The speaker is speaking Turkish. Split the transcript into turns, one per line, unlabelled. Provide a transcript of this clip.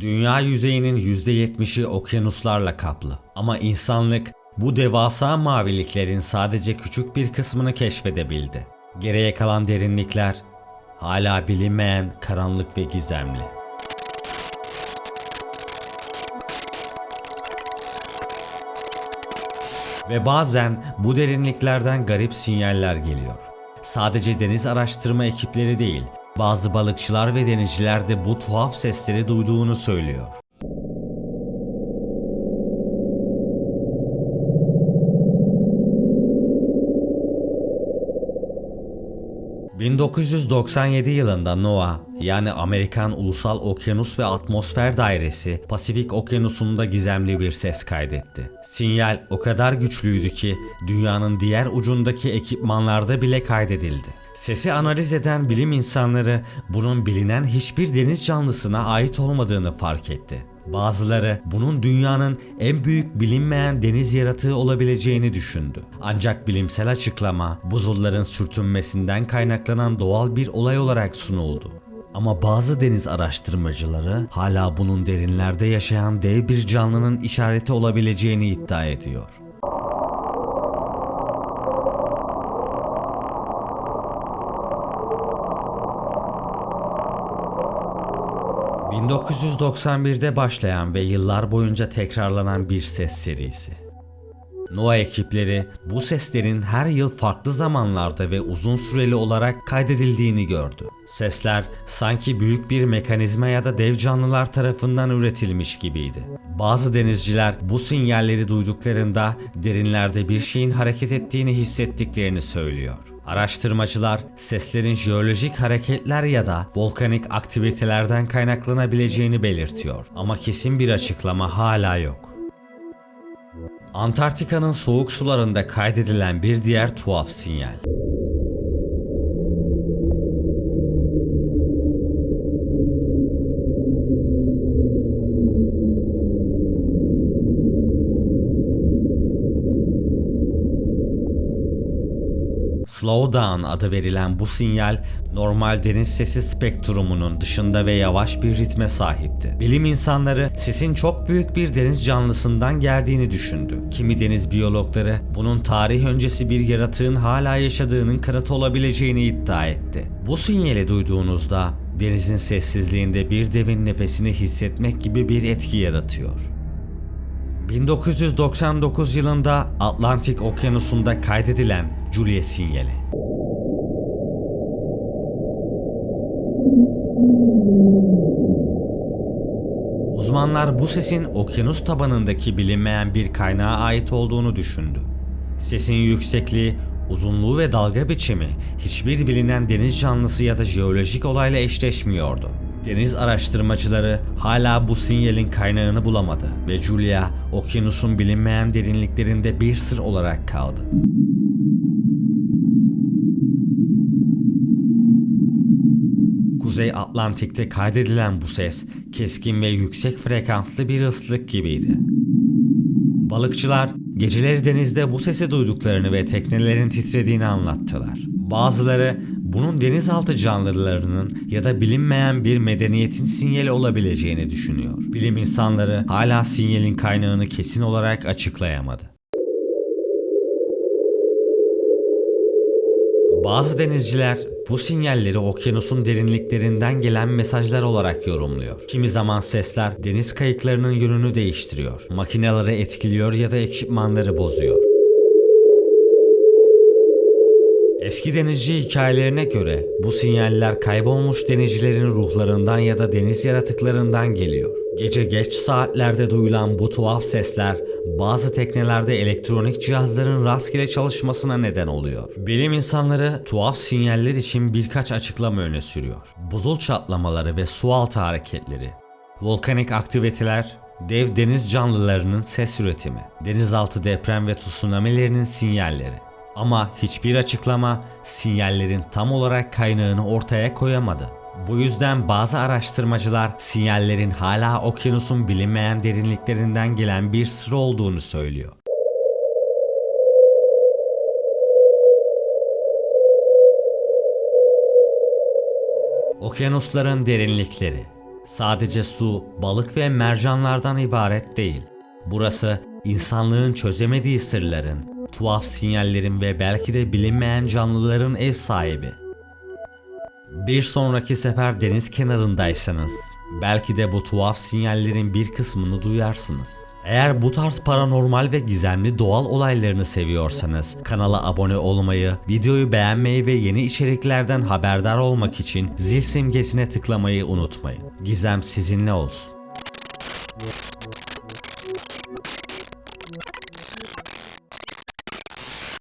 Dünya yüzeyinin %70'i okyanuslarla kaplı. Ama insanlık bu devasa maviliklerin sadece küçük bir kısmını keşfedebildi. Geriye kalan derinlikler hala bilinmeyen karanlık ve gizemli. Ve bazen bu derinliklerden garip sinyaller geliyor. Sadece deniz araştırma ekipleri değil, bazı balıkçılar ve denizciler de bu tuhaf sesleri duyduğunu söylüyor. ...1997 yılında NOAA yani Amerikan Ulusal Okyanus ve Atmosfer Dairesi Pasifik Okyanusu'nda gizemli bir ses kaydetti. Sinyal o kadar güçlüydü ki dünyanın diğer ucundaki ekipmanlarda bile kaydedildi. Sesi analiz eden bilim insanları bunun bilinen hiçbir deniz canlısına ait olmadığını fark etti. Bazıları bunun dünyanın en büyük bilinmeyen deniz yaratığı olabileceğini düşündü. Ancak bilimsel açıklama buzulların sürtünmesinden kaynaklanan doğal bir olay olarak sunuldu. Ama bazı deniz araştırmacıları hala bunun derinlerde yaşayan dev bir canlının işareti olabileceğini iddia ediyor. 1991'de başlayan ve yıllar boyunca tekrarlanan bir ses serisi. NOAA ekipleri bu seslerin her yıl farklı zamanlarda ve uzun süreli olarak kaydedildiğini gördü. Sesler sanki büyük bir mekanizma ya da dev canlılar tarafından üretilmiş gibiydi. Bazı denizciler bu sinyalleri duyduklarında derinlerde bir şeyin hareket ettiğini hissettiklerini söylüyor. Araştırmacılar seslerin jeolojik hareketler ya da volkanik aktivitelerden kaynaklanabileceğini belirtiyor ama kesin bir açıklama hala yok. Antarktika'nın soğuk sularında kaydedilen bir diğer tuhaf sinyal. Slowdown adı verilen bu sinyal normal deniz sesi spektrumunun dışında ve yavaş bir ritme sahipti. Bilim insanları sesin çok büyük bir deniz canlısından geldiğini düşündü. Kimi deniz biyologları bunun tarih öncesi bir yaratığın hala yaşadığının kanıtı olabileceğini iddia etti. Bu sinyali duyduğunuzda denizin sessizliğinde bir devin nefesini hissetmek gibi bir etki yaratıyor. 1999 yılında Atlantik Okyanusu'nda kaydedilen Julia sinyali. Uzmanlar bu sesin okyanus tabanındaki bilinmeyen bir kaynağa ait olduğunu düşündü. Sesin yüksekliği, uzunluğu ve dalga biçimi hiçbir bilinen deniz canlısı ya da jeolojik olayla eşleşmiyordu. Deniz araştırmacıları hala bu sinyalin kaynağını bulamadı ve Julia okyanusun bilinmeyen derinliklerinde bir sır olarak kaldı. Kuzey Atlantik'te kaydedilen bu ses keskin ve yüksek frekanslı bir ıslık gibiydi. Balıkçılar geceleri denizde bu sesi duyduklarını ve teknelerin titrediğini anlattılar. Bazıları bunun denizaltı canlılarının ya da bilinmeyen bir medeniyetin sinyali olabileceğini düşünüyor. Bilim insanları hala sinyalin kaynağını kesin olarak açıklayamadı. Bazı denizciler bu sinyalleri okyanusun derinliklerinden gelen mesajlar olarak yorumluyor. Kimi zaman sesler deniz kayıklarının yönünü değiştiriyor, makineleri etkiliyor ya da ekipmanları bozuyor. Eski denizci hikayelerine göre bu sinyaller kaybolmuş denizcilerin ruhlarından ya da deniz yaratıklarından geliyor. Gece geç saatlerde duyulan bu tuhaf sesler bazı teknelerde elektronik cihazların rastgele çalışmasına neden oluyor. Bilim insanları tuhaf sinyaller için birkaç açıklama öne sürüyor. Buzul çatlamaları ve sualtı hareketleri, volkanik aktiviteler, dev deniz canlılarının ses üretimi, denizaltı deprem ve tsunamilerinin sinyalleri. Ama hiçbir açıklama sinyallerin tam olarak kaynağını ortaya koyamadı. Bu yüzden bazı araştırmacılar sinyallerin hala okyanusun bilinmeyen derinliklerinden gelen bir sır olduğunu söylüyor. Okyanusların derinlikleri Sadece su, balık ve mercanlardan ibaret değil. Burası insanlığın çözemediği sırların, tuhaf sinyallerin ve belki de bilinmeyen canlıların ev sahibi. Bir sonraki sefer deniz kenarındaysanız belki de bu tuhaf sinyallerin bir kısmını duyarsınız. Eğer bu tarz paranormal ve gizemli doğal olaylarını seviyorsanız kanala abone olmayı, videoyu beğenmeyi ve yeni içeriklerden haberdar olmak için zil simgesine tıklamayı unutmayın. Gizem sizinle olsun.